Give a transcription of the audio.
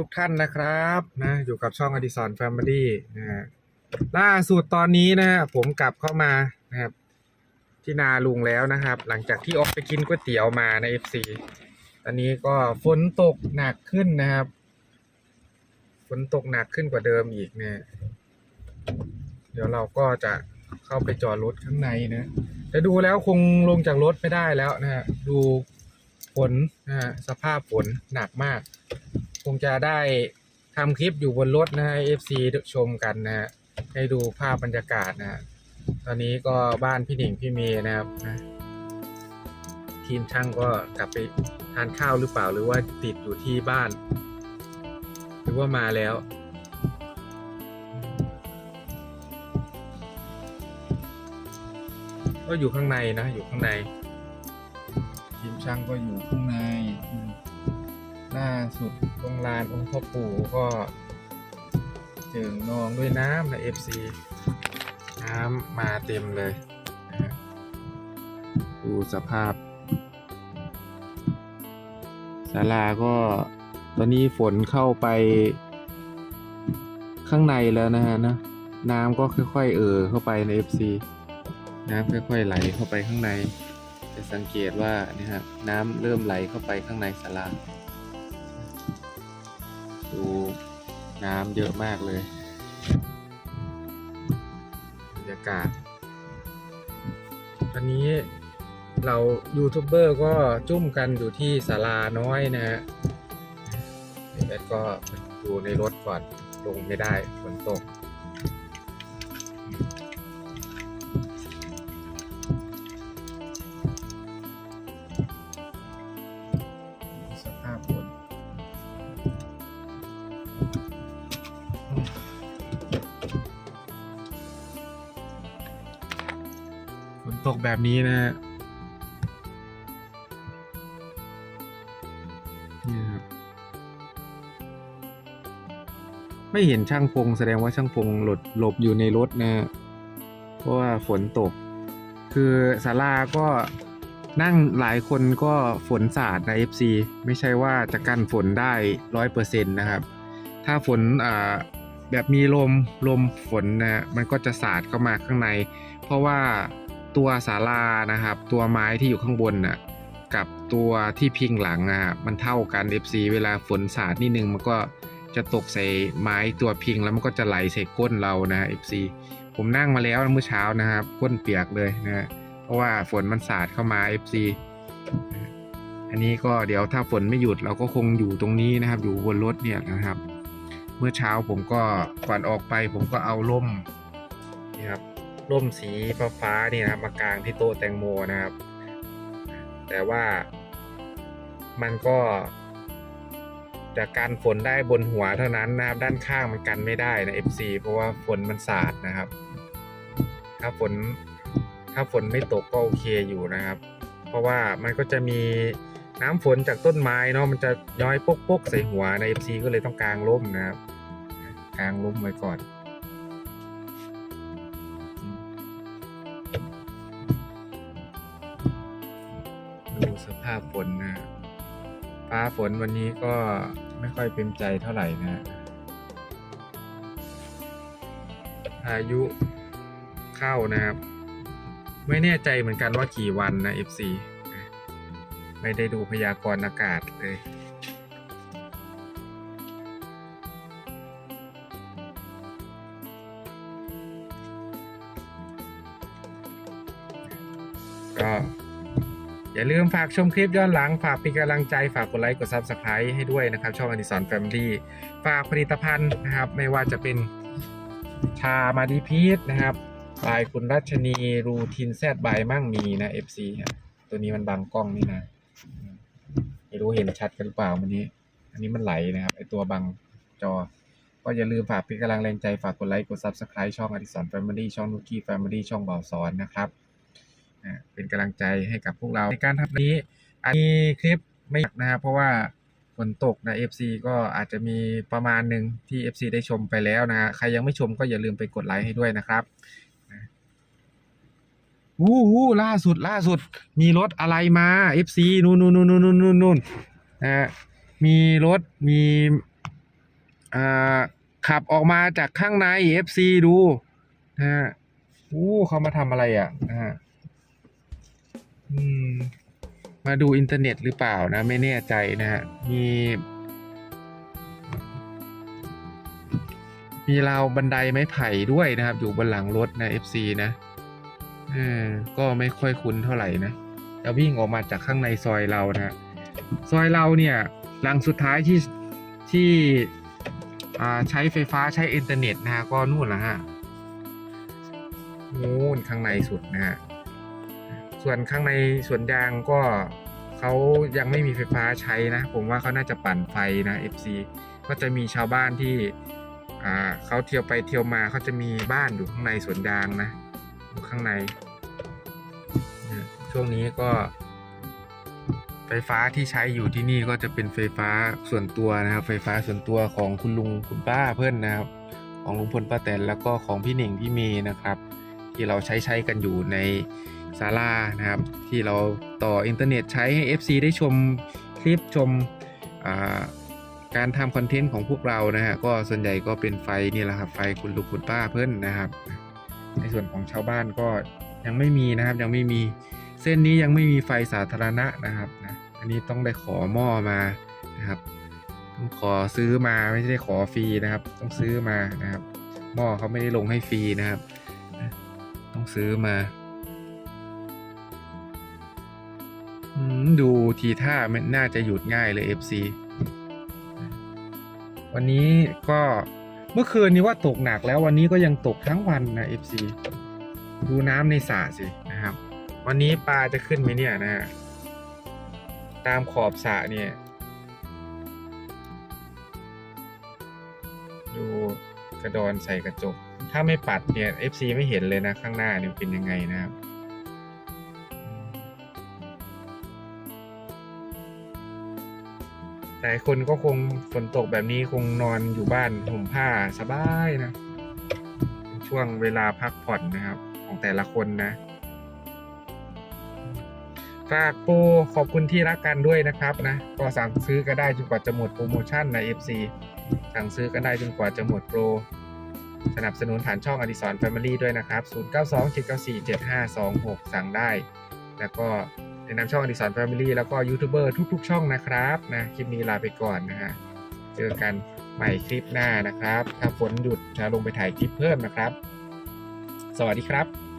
ทุกท่านนะครับนะอยู่กับช่องอดิสรแฟมิลี่นะฮะล่าสุดตอนนี้นะฮะผมกลับเข้ามานะครับที่นาลุงแล้วนะครับ หลังจากที่ออกไปกินก๋วยเตี๋ยวมาใน FC ตอนนี้ก็ฝนตกหนักขึ้นนะครับฝนตกหนักขึ้นกว่าเดิมอีกเนี่ย เดี๋ยวเราก็จะเข้าไปจอดรถข้างในนะแต่ดูแล้วคงลงจากรถไม่ได้แล้วนะฮะ ดูฝนนะฮะสภาพฝนหนักมาก คงจะได้ทำคลิปอยู่บนรถนะให้ FC ชมกันนะฮะให้ดูภาพบรรยากาศนะฮะตอนนี้ก็บ้านพี่หนิงพี่เมย์นะครับนะทีมช่างก็กลับไปทานข้าวหรือเปล่าหรือว่าติดอยู่ที่บ้าน หรือว่ามาแล้วก็อยู่ข้างในนะอยู่ข้างใน ทีมช่างก็อยู่ข้างใน สุดตรงลานองค์พ่อปู่ก็เจิงนองด้วยน้ำนะ FC น้ำมาเต็มเลยนะดูสภาพศาลาก็ตอนนี้ฝนเข้าไปข้างในแล้วนะฮะนะน้ำก็ค่อยๆ เอ่อเข้าไปใน FC น้ำค่อยๆไหลเข้าไปข้างใน จะสังเกตว่านี่ครับน้ำเริ่มไหลเข้าไปข้างในศาลา ดูน้ำเยอะมากเลยบรรยากาศตอนนี้เรายูทูบเบอร์ก็จุ่มกันอยู่ที่ศาลาน้อยนะฮะเดี๋ยวแอดก็ดูในรถก่อนลงไม่ได้ฝนตก กแบบนี้นะฮะนี่ครับไม่เห็นช่างพงแสดงว่าช่างพงหลดหลบอยู่ในรถนะฮะเพราะว่าฝนตก คือศาลาก็นั่งหลายคนก็ฝนสาดนะ FC ไม่ใช่ว่าจะกันฝนได้ร้อยเปอร์เซ็นต์นะครับ ถ้าฝนอ่าแบบมีลมลมฝนนะมันก็จะสาดเข้ามาข้างใน เพราะว่า ตัวศาลานะครับ ตัวไม้ที่อยู่ข้างบนน่ะกับตัวที่พิงหลังอะมันเท่ากัน FC เวลาฝนสาดนิดนึงมันก็จะตกใส่ไม้ตัวพิงแล้วมันก็จะไหลใส่ก้นเรานะ FC ผมนั่งมาแล้วเมื่อเช้านะครับ ก้นเปียกเลยนะเพราะว่าฝนมันสาดเข้ามา FC อันนี้ก็เดี๋ยวถ้าฝนไม่หยุดเราก็คงอยู่ตรงนี้นะครับ อยู่บนรถเนี่ยนะครับ เมื่อเช้าผมก็ก่อนออกไปผมก็เอาร่มนี่ครับ ร่มสีฟ้าฟ้านี่นะครับมากางที่โต๊ะแตงโมนะครับ แต่ว่ามันก็จะกันฝนได้บนหัวเท่านั้นนะครับ ด้านข้างมันกันไม่ได้นะ FC เพราะว่าฝนมันสาดนะครับ ถ้าฝนถ้าฝนไม่ตกก็โอเคอยู่นะครับ เพราะว่ามันก็จะมีน้ำฝนจากต้นไม้เนาะมันจะย้อยปกๆใส่หัวใน FC ก็เลยต้องกางร่มนะครับ กางร่มไว้ก่อน ดูสภาพฝนนะฟ้าฝนวันนี้ก็ไม่ค่อยเป็นใจเท่าไหร่นะพายุเข้านะครับ ไม่แน่ใจเหมือนกันว่ากี่วันนะ FC ไม่ได้ดูพยากรณ์อากาศเลยก็ อย่าลืมฝากชมคลิปย้อนหลัง ฝากเป็นกำลังใจฝากกดไลค์กด Subscribe ให้ด้วยนะครับ ช่องอดิสรแฟมิลี่ฝากผลิตภัณฑ์นะครับ ไม่ว่าจะเป็นชามาดีพีทนะครับบายคุณรัชนีรูทินแซดบายมั่งมีนะ FC ครับตัวนี้มันบังกล้องนี่นะไม่รู้เห็นชัดกันหรือเปล่าวันนี้ อันนี้มันไหลนะครับไอตัวบังจอ ก็อย่าลืมฝากเป็นกำลังแรงใจฝากกดไลค์กด Subscribe ช่องอดิสรแฟมิลี่ช่องนุกกี้แฟมิลี่ช่องเบาสอนนะครับ เป็นกำลังใจให้กับพวกเราในการทำนี้อมีคลิปไม่นะครับเพราะว่าฝนตกนะ FC ก็อาจจะมีประมาณหนึ่งที่ FC ได้ชมไปแล้วนะใครยังไม่ชมก็อย่าลืมไปกดไลค์ให้ด้วยนะครับวู้วู้ล่าสุดล่าสุด มีรถอะไรมา FC นู่นนู่นนู่นนู่นนู่นนู่นนะฮะมีรถมีอ่าขับออกมาจากข้างใน FC ดูนะฮะอู้เขามาทำอะไรอะนะฮะ อืม มาดูอินเทอร์เน็ตหรือเปล่านะ ไม่แน่ใจนะฮะมี มีราวบันไดไม้ไผ่ด้วยนะครับ อยู่บนหลังรถนะ FC นะเออก็ไม่ค่อยคุ้นเท่าไหร่นะจะวิ่งออกมาจากข้างในซอยเรานะฮะซอยเราเนี่ย หลังสุดท้ายที่ที่ใช้ไฟฟ้าใช้อินเทอร์เน็ตนะฮะก็นู่นละฮะนู่นข้างในสุดนะฮะ ส่วนข้างในสวนยางก็เขายังไม่มีไฟฟ้าใช้นะ ผมว่าเขาน่าจะปั่นไฟนะ FC ก็จะมีชาวบ้านที่เขาเที่ยวไปเที่ยวมาเขาจะมีบ้านอยู่ข้างในสวนยางนะอยู่ข้างในช่วงนี้ก็ ไฟฟ้าที่ใช้อยู่ที่นี่ก็จะเป็นไฟฟ้าส่วนตัวนะครับ ไฟฟ้าส่วนตัวของคุณลุงคุณป้าเพื่อนนะครับ ของลุงพลป้าแตนแล้วก็ของพี่หนิงพี่เมย์นะครับ ที่เราใช้ใช้กันอยู่ใน ศาลานะครับ ที่เราต่ออินเทอร์เน็ตใช้ให้ FC ได้ชมคลิปชมาการทำคอนเทนต์ของพวกเรานะฮะก็ส่วนใหญ่ก็เป็นไฟนี่แหละครับไฟคุณลุงคุณป้าเพื่อนนะครับ ในส่วนของชาวบ้านก็ยังไม่มีนะครับยังไม่มีเส้นนี้ยังไม่มีไฟสาธารณะนะครับนะอันนี้ต้องได้ขอหม้อมานะครับต้องขอซื้อมาไม่ใช่ขอฟรีนะครับ ต้องซื้อมานะครับหม้อเขาไม่ได้ลงให้ฟรีนะครับ ต้องซื้อมา ดูทีท่ามันน่าจะหยุดง่ายเลย FC วันนี้ก็เมื่อคืนนี้ว่าตกหนักแล้ววันนี้ก็ยังตกทั้งวันนะ FC ดูน้ำในสระสินะครับ วันนี้ปลาจะขึ้นไหมเนี่ยนะ ตามขอบสระเนี่ย ดูกระดอนใส่กระจก ถ้าไม่ปัดเนี่ย FC ไม่เห็นเลยนะข้างหน้าเนี่ยเป็นยังไงนะครับ หลายคนก็คงฝนตกแบบนี้คงนอนอยู่บ้านห่มผ้าสบายนะ ช่วงเวลาพักผ่อนนะครับ ของแต่ละคนนะฝากโปรขอบคุณที่รักกันด้วยนะครับนะก็สั่งซื้อก็ได้จนกว่าจะหมดโปรโมชั่นใน FC สั่งซื้อก็ได้จนกว่าจะหมดโปร สนับสนุนผ่านช่องอดิสรแฟมิลี่ด้วยนะครับ 0927947526 สั่งได้ แล้วก็ แนะนำช่องอดิสันแฟมิลี่แล้วก็ยูทูบเบอร์ทุก ๆ ช่องนะครับนะคลิปนี้ลาไปก่อนนะฮะเจอกันใหม่คลิปหน้านะครับ ถ้าฝนหยุดจะลงไปถ่ายคลิปเพิ่มนะครับ สวัสดีครับ